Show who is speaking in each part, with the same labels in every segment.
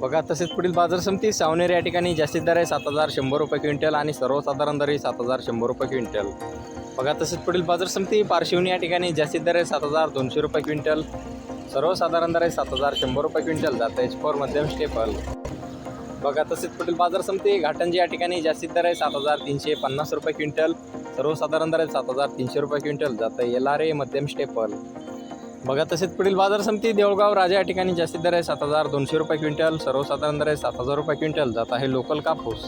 Speaker 1: बघा तसेच पुढील बाजार समिती सावनेर या ठिकाणी जास्तीत दर आहे सात हजार शंभर रुपये क्विंटल आणि सर्वसाधारण दर आहे सात हजार शंभर रुपये क्विंटल. बघा तसेच पुढील बाजार समिती पारशिवनी या ठिकाणी जास्तीत दर आहे सात हजार दोनशे रुपये क्विंटल. सर्वसाधारण दर आहे सात हजार शंभर रुपये क्विंटल जात आहे फॉर मध्यम स्टेपल. बघा तसेच पुढील बाजार समिती घाटंजी या ठिकाणी जास्तीत दर आहे सात हजार तीनशे पन्नास रुपये क्विंटल. सर्वसाधारण दर आहे सात हजार तीनशे रुपये क्विंटल जात आहे एल आर ए मध्यम स्टेपल. बघा तसेच पुढील बाजार समिती देवळगाव राजा या ठिकाणी जास्तीत दर आहे सात हजार दोनशे रुपये क्विंटल सर्वसाधारण दर आहे सात हजार रुपये क्विंटल. जात आहे लोकल कापूस.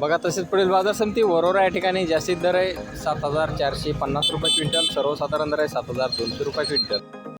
Speaker 1: बघा तसेच पुढील बाजार समिती वरोरा या ठिकाणी जास्तीत दर आहे सात हजार चारशे पन्नास रुपये क्विंटल सर्वसाधारण दर आहे सात हजार दोनशे रुपये क्विंटल.